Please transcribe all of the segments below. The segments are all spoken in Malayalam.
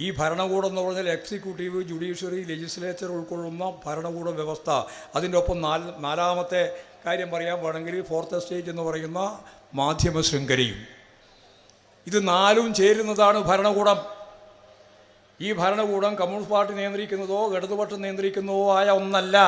ഈ ഭരണകൂടം എന്ന് പറഞ്ഞാൽ എക്സിക്യൂട്ടീവ് ജുഡീഷ്യറി ലെജിസ്ലേച്ചർ ഉൾക്കൊള്ളുന്ന ഭരണകൂട വ്യവസ്ഥ. അതിന്റെ ഒപ്പം നാല് നാലാമത്തെ കാര്യം പറയാൻ വേണമെങ്കിൽ ഫോർത്ത് സ്റ്റേജ് എന്ന് പറയുന്ന മാധ്യമ ശൃംഖലയും. ഇത് നാലും ചേരുന്നതാണ് ഭരണകൂടം. ഈ ഭരണകൂടം കമ്മ്യൂണിസ്റ്റ് പാർട്ടി നിയന്ത്രിക്കുന്നതോ ഇടതുപക്ഷം നിയന്ത്രിക്കുന്നതോ ആയ ഒന്നല്ല.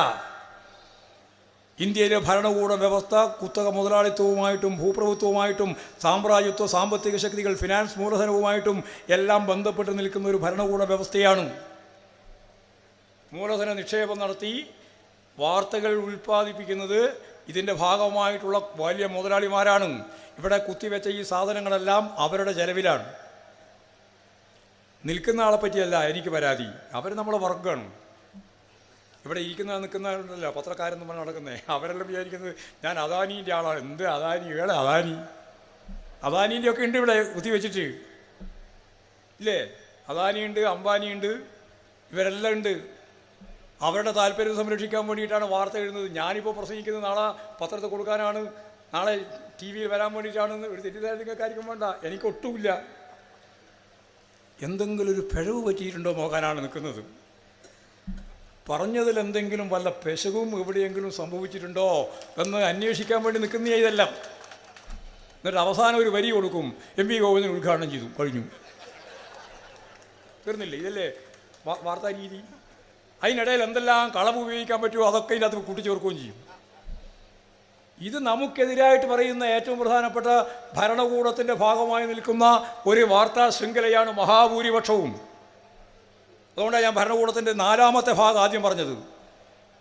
ഇന്ത്യയിലെ ഭരണകൂട വ്യവസ്ഥ കുത്തക മുതലാളിത്തവുമായിട്ടും ഭൂപ്രഭുത്വവുമായിട്ടും സാമ്രാജ്യത്വ സാമ്പത്തിക ശക്തികൾ ഫിനാൻസ് മൂലധനവുമായിട്ടും എല്ലാം ബന്ധപ്പെട്ട് നിൽക്കുന്ന ഒരു ഭരണകൂട വ്യവസ്ഥയാണ്. മൂലധന നിക്ഷേപം നടത്തി വാർത്തകൾ ഉൽപ്പാദിപ്പിക്കുന്നത് ഇതിന്റെ ഭാഗമായിട്ടുള്ള വലിയ മുതലാളിമാരാണ്. ഇവിടെ കുത്തിവെച്ച ഈ സാധനങ്ങളെല്ലാം അവരുടെ ചെലവിലാണ്. നിൽക്കുന്ന ആളെ പറ്റിയല്ല എനിക്ക് പരാതി. അവർ നമ്മളെ വർഗമാണ് ഇവിടെ ഇരിക്കുന്ന നിൽക്കുന്നവരുണ്ടല്ലോ പത്രക്കാരെന്ന് പറഞ്ഞ് നടക്കുന്നേ. അവരെല്ലാം വിചാരിക്കുന്നത് ഞാൻ അദാനീന്റെ ആളാണ്. എന്ത് അദാനി? ഏടെ അദാനി. അദാനീന്റെ ഒക്കെ ഉണ്ട് ഇവിടെ കുത്തിവെച്ചിട്ട് ഇല്ലേ? അദാനിയുണ്ട് അംബാനിയുണ്ട് ഇവരെല്ലാം ഉണ്ട്. അവരുടെ താല്പര്യം സംരക്ഷിക്കാൻ വേണ്ടിയിട്ടാണ് വാർത്ത എഴുതുന്നത്. ഞാനിപ്പോൾ പ്രസംഗിക്കുന്നത് നാളെ പത്രത്തിൽ കൊടുക്കാനാണ്. നാളെ ടി വിയിൽ വരാൻ വേണ്ടിയിട്ടാണെന്ന് ഒരു തെറ്റിദ്ധാരണ കാര്യം വേണ്ട. എനിക്കൊട്ടുമില്ല. എന്തെങ്കിലും ഒരു പിഴവ് പറ്റിയിട്ടുണ്ടോ നോക്കാനാണ് നിൽക്കുന്നത്. പറഞ്ഞതിൽ എന്തെങ്കിലും വല്ല പെശകും എവിടെയെങ്കിലും സംഭവിച്ചിട്ടുണ്ടോ എന്ന് അന്വേഷിക്കാൻ വേണ്ടി നിൽക്കുന്ന ഇതെല്ലാം. എന്നിട്ട് അവസാനം ഒരു വരി കൊടുക്കും. എം വി ഗോവിന്ദൻ ഉദ്ഘാടനം ചെയ്തു. കഴിഞ്ഞു. തീർന്നില്ലേ? ഇതല്ലേ വാർത്താ രീതി? അതിനിടയിൽ എന്തെല്ലാം കളവ് ഉപയോഗിക്കാൻ പറ്റുമോ അതൊക്കെ ഇതിനകത്ത് കൂട്ടിച്ചേർക്കുകയും ചെയ്യും. ഇത് നമുക്കെതിരായിട്ട് പറയുന്ന ഏറ്റവും പ്രധാനപ്പെട്ട ഭരണകൂടത്തിന്റെ ഭാഗമായി നിൽക്കുന്ന ഒരു വാർത്താ ശൃംഖലയാണ് മഹാഭൂരിപക്ഷവും. അതുകൊണ്ടാണ് ഞാൻ ഭരണകൂടത്തിന്റെ നാലാമത്തെ ഭാഗം ആദ്യം പറഞ്ഞത്.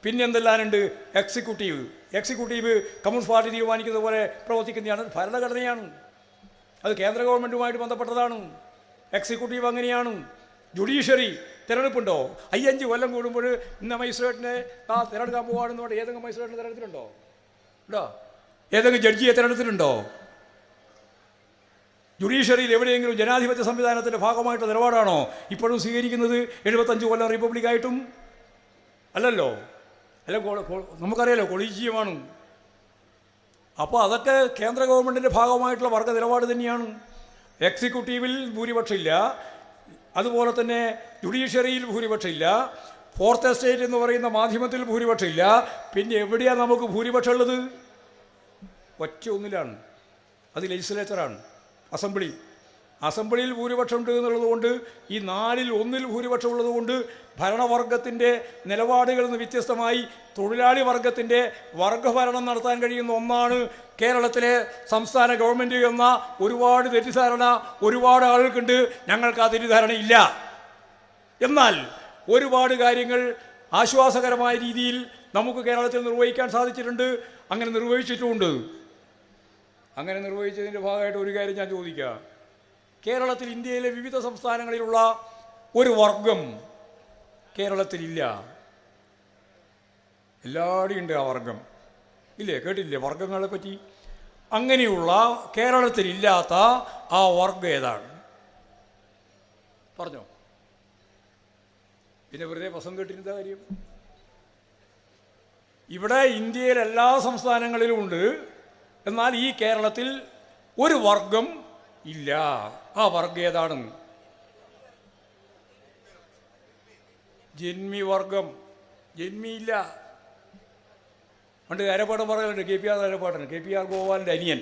പിന്നെ എന്തെല്ലാമുണ്ട് എക്സിക്യൂട്ടീവ് എക്സിക്യൂട്ടീവ് കമ്മ്യൂണിസ്റ്റ് പാർട്ടി തീരുമാനിക്കുന്നത് പോലെ പ്രവർത്തിക്കുന്നതാണ്. ഭരണഘടനയാണ്. അത് കേന്ദ്ര ഗവൺമെന്റുമായിട്ട് ബന്ധപ്പെട്ടതാണ്. എക്സിക്യൂട്ടീവ് അങ്ങനെയാണ്. ജുഡീഷ്യറി തിരഞ്ഞെടുപ്പുണ്ടോ? അയ്യഞ്ച് കൊല്ലം കൂടുമ്പോൾ ഇന്ന മജിസ്ട്രേറ്റിനെ ആ തിരഞ്ഞെടുക്കാൻ പോകുകയാണെന്ന് പറഞ്ഞാൽ ഏതെങ്കിലും മജിസ്ട്രേറ്റിനെ തിരഞ്ഞെടുത്തിട്ടുണ്ടോ? ഉണ്ടോ? ഏതെങ്കിലും ജഡ്ജിയെ തിരഞ്ഞെടുത്തിട്ടുണ്ടോ? ജുഡീഷ്യറിയിൽ എവിടെയെങ്കിലും ജനാധിപത്യ സംവിധാനത്തിന്റെ ഭാഗമായിട്ട് നിലപാടാണോ? ഇപ്പോഴും സ്വീകരിക്കുന്നത് എഴുപത്തഞ്ച് കൊല്ലം റിപ്പബ്ലിക്കായിട്ടും അല്ലല്ലോ? അല്ല നമുക്കറിയാലോ കൊളീജിയമാണ്. അപ്പോൾ അതൊക്കെ കേന്ദ്ര ഗവൺമെന്റിന്റെ ഭാഗമായിട്ടുള്ള വർഗ നിലപാട് തന്നെയാണ്. എക്സിക്യൂട്ടീവിൽ ഭൂരിപക്ഷമില്ല. അതുപോലെ തന്നെ ജുഡീഷ്യറിയിൽ ഭൂരിപക്ഷമില്ല. ഫോർത്ത് എസ്റ്റേറ്റ് എന്ന് പറയുന്ന മാധ്യമത്തിൽ ഭൂരിപക്ഷമില്ല. പിന്നെ എവിടെയാണ് നമുക്ക് ഭൂരിപക്ഷം ഉള്ളത് ഒറ്റ ഒന്നിലാണ്. അത് ലെജിസ്ലേച്ചറാണ് അസംബ്ലി. അസംബ്ലിയിൽ ഭൂരിപക്ഷം ഉണ്ട് എന്നുള്ളതുകൊണ്ട് ഈ നാലിൽ ഒന്നിൽ ഭൂരിപക്ഷം ഉള്ളതുകൊണ്ട് ഭരണവർഗത്തിന്റെ നിലപാടുകളിൽ നിന്ന് വ്യത്യസ്തമായി തൊഴിലാളി വർഗത്തിന്റെ വർഗഭരണം നടത്താൻ കഴിയുന്ന ഒന്നാണ് കേരളത്തിലെ സംസ്ഥാന ഗവൺമെന്റ് എന്ന ഒരുപാട് തെറ്റിദ്ധാരണ ഒരുപാട് ആളുകൾക്കുണ്ട്. ഞങ്ങൾക്ക് ആ തെറ്റിദ്ധാരണ ഇല്ല. എന്നാൽ ഒരുപാട് കാര്യങ്ങൾ ആശ്വാസകരമായ രീതിയിൽ നമുക്ക് കേരളത്തിൽ നിർവഹിക്കാൻ സാധിച്ചിട്ടുണ്ട്. അങ്ങനെ നിർവഹിച്ചിട്ടുമുണ്ട്. അങ്ങനെ നിർവഹിച്ചതിന്റെ ഭാഗമായിട്ട് ഒരു കാര്യം ഞാൻ ചോദിക്കാം. കേരളത്തിൽ ഇന്ത്യയിലെ വിവിധ സംസ്ഥാനങ്ങളിലുള്ള ഒരു വർഗം കേരളത്തിലില്ല. എല്ലാവരുടെയും ഉണ്ട് ആ വർഗം. ഇല്ലേ? കേട്ടില്ലേ വർഗങ്ങളെ പറ്റി? അങ്ങനെയുള്ള കേരളത്തിലില്ലാത്ത ആ വർഗം ഏതാണ്? പറഞ്ഞോ. പിന്നെ വെറുതെ വസം കേട്ടിരുന്ന കാര്യം? ഇവിടെ ഇന്ത്യയിലെല്ലാ സംസ്ഥാനങ്ങളിലും ഉണ്ട്. എന്നാൽ ഈ കേരളത്തിൽ ഒരു വർഗം ഇല്ല. ആ വർഗം ഏതാണ്? ജന്മി വർഗം. ജന്മിയില്ല പണ്ട് കരപ്പാടം പറയുന്നുണ്ട് K P R Karappadan K P R ഗോപാലിന്റെ അനിയൻ.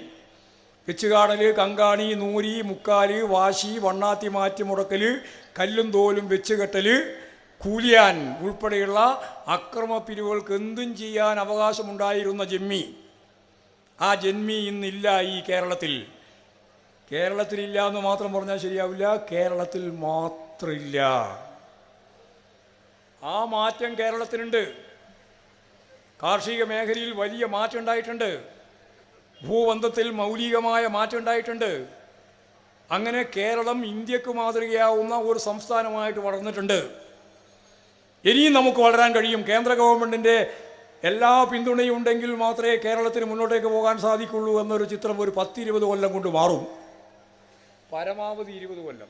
വെച്ചുകാടൽ കങ്കാണി നൂരി മുക്കാൽ വാശി വണ്ണാത്തി മാറ്റി മുടക്കൽ കല്ലും തോലും വെച്ചുകെട്ടൽ കൂലിയാൻ ഉൾപ്പെടെയുള്ള അക്രമ പിരിവുകൾക്ക് എന്തും ചെയ്യാൻ അവകാശമുണ്ടായിരുന്ന ജന്മി. ആ ജന്മി ഇന്നില്ല ഈ കേരളത്തിൽ. കേരളത്തിലില്ല എന്ന് മാത്രം പറഞ്ഞാൽ ശരിയാവില്ല. കേരളത്തിൽ മാത്രമില്ല. ആ മാറ്റം കേരളത്തിനുണ്ട്. കാർഷിക മേഖലയിൽ വലിയ മാറ്റം ഉണ്ടായിട്ടുണ്ട് ഭൂബന്ധത്തിൽ മൗലികമായ മാറ്റം ഉണ്ടായിട്ടുണ്ട് അങ്ങനെ കേരളം ഇന്ത്യയ്ക്ക് മാതൃകയാവുന്ന ഒരു സംസ്ഥാനമായിട്ട് വളർന്നിട്ടുണ്ട്. ഇനിയും നമുക്ക് വളരാൻ കഴിയും. കേന്ദ്ര ഗവൺമെന്റിന്റെ എല്ലാ പിന്തുണയും ഉണ്ടെങ്കിൽ മാത്രമേ കേരളത്തിന് മുന്നോട്ടേക്ക് പോകാൻ സാധിക്കുള്ളൂ എന്നൊരു ചിത്രം ഒരു പത്തിരുപത് കൊല്ലം കൊണ്ട് മാറും. പരമാവധി ഇരുപത് കൊല്ലം.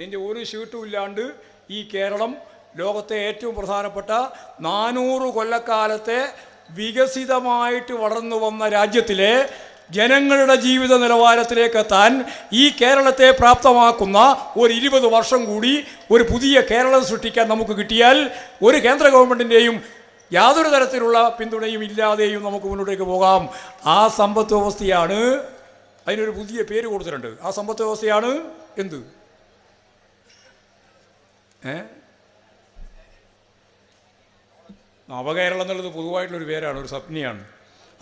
നിന്റെ ഒരു ഷീട്ടും ഇല്ലാണ്ട് ഈ കേരളം ലോകത്തെ ഏറ്റവും പ്രധാനപ്പെട്ട നാനൂറ് കൊല്ലക്കാലത്തെ വികസിതമായിട്ട് വളർന്നു വന്ന രാജ്യത്തിലെ ജനങ്ങളുടെ ജീവിത നിലവാരത്തിലേക്ക് എത്താൻ ഈ കേരളത്തെ പ്രാപ്തമാക്കുന്ന ഒരു ഇരുപത് വർഷം കൂടി ഒരു പുതിയ കേരളം സൃഷ്ടിക്കാൻ നമുക്ക് കിട്ടിയാൽ ഒരു കേന്ദ്ര ഗവൺമെന്റിന്റെയും യാതൊരു തരത്തിലുള്ള പിന്തുണയും ഇല്ലാതെയും നമുക്ക് മുന്നോട്ടേക്ക് പോകാം. ആ സമ്പദ് വ്യവസ്ഥയാണ് അതിനൊരു പുതിയ പേര് കൊടുത്തിട്ടുണ്ട്. ആ സമ്പദ് വ്യവസ്ഥയാണ് എന്ത്? ഏ? നവകേരളം എന്നുള്ളത് പൊതുവായിട്ടുള്ളൊരു പേരാണ് ഒരു സ്വപ്നിയാണ്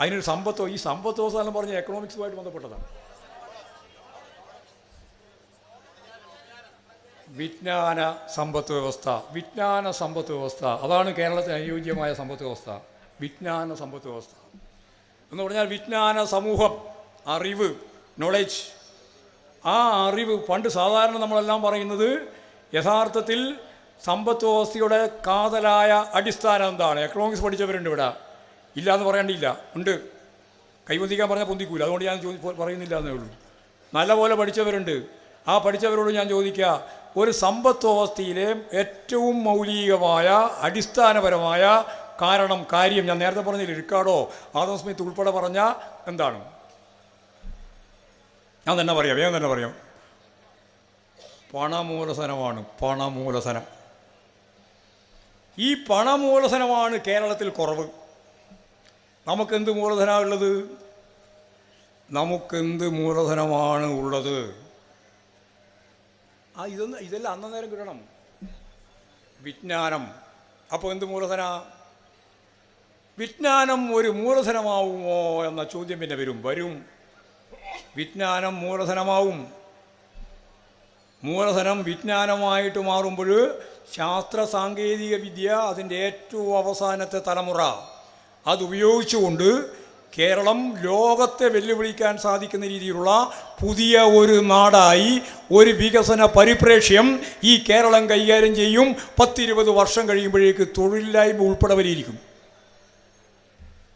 അതിനൊരു സമ്പത്തോ ഈ സമ്പത്ത് വ്യവസ്ഥ എന്ന് പറഞ്ഞ എക്കണോമിക്സുമായിട്ട് ബന്ധപ്പെട്ടതാണ്. വിജ്ഞാന സമ്പത്ത് വ്യവസ്ഥ. വിജ്ഞാന സമ്പത്ത് വ്യവസ്ഥ. അതാണ് കേരളത്തിന് അനുയോജ്യമായ സമ്പത്ത് വ്യവസ്ഥ. വിജ്ഞാന സമ്പത്ത് വ്യവസ്ഥ. എന്ന് പറഞ്ഞാൽ വിജ്ഞാന സമൂഹം അറിവ് നോളജ് ആ അറിവ് പണ്ട് സാധാരണ നമ്മളെല്ലാം പറയുന്നത് യഥാർത്ഥത്തിൽ സമ്പത്ത് വ്യവസ്ഥയുടെ കാതലായ അടിസ്ഥാനം എന്താണ്? എക്കണോമിക്സ് പഠിച്ചവരുണ്ട് ഇവിടെ. ഇല്ല എന്ന് പറയേണ്ടിയില്ല. ഉണ്ട്. കൈവന്തിക്കാൻ പറഞ്ഞാൽ പൊന്തിക്കൂല. അതുകൊണ്ട് ഞാൻ പറയുന്നില്ല എന്നേ ഉള്ളൂ. നല്ലപോലെ പഠിച്ചവരുണ്ട്. ആ പഠിച്ചവരോട് ഞാൻ ചോദിക്കുക ഒരു സമ്പത്ത് വ്യവസ്ഥയിലെ ഏറ്റവും മൗലികമായ അടിസ്ഥാനപരമായ കാരണം കാര്യം ഞാൻ നേരത്തെ പറഞ്ഞില്ല റിക്കാർഡോ ആദം സ്മിത്ത് ഉൾപ്പെടെ പറഞ്ഞ എന്താണ്? ഞാൻ തന്നെ പറയാം വേഗം തന്നെ പറയാം. പണമൂലധനമാണ് പണമൂലധനം. ഈ പണമൂലധനമാണ് കേരളത്തിൽ കുറവ്. നമുക്കെന്ത് മൂലധനമാണ് ഉള്ളത്? നമുക്കെന്ത് മൂലധനമാണ് ഉള്ളത്? ആ ഇതൊന്ന് ഇതെല്ലാം അന്നേരം കിട്ടണം. വിജ്ഞാനം. അപ്പോൾ എന്ത് മൂലധന? വിജ്ഞാനം ഒരു മൂലധനമാവുമോ എന്ന ചോദ്യം പിന്നെ വരും. വരും. വിജ്ഞാനം മൂലധനമാവും. മൂലധനം വിജ്ഞാനമായിട്ട് മാറുമ്പോൾ ശാസ്ത്ര സാങ്കേതിക വിദ്യ അതിന്റെ ഏറ്റവും അവസാനത്തെ തലമുറ. അതുപയോഗിച്ചുകൊണ്ട് കേരളം ലോകത്തെ വെല്ലുവിളിക്കാൻ സാധിക്കുന്ന രീതിയിലുള്ള പുതിയ ഒരു നാടായി ഒരു വികസന പരിപ്രേക്ഷ്യം ഈ കേരളം കൈകാര്യം ചെയ്യും. പത്തിരുപത് വർഷം കഴിയുമ്പോഴേക്ക് തൊഴിലില്ലായ്മ ഉൾപ്പെടെ വരിയിരിക്കും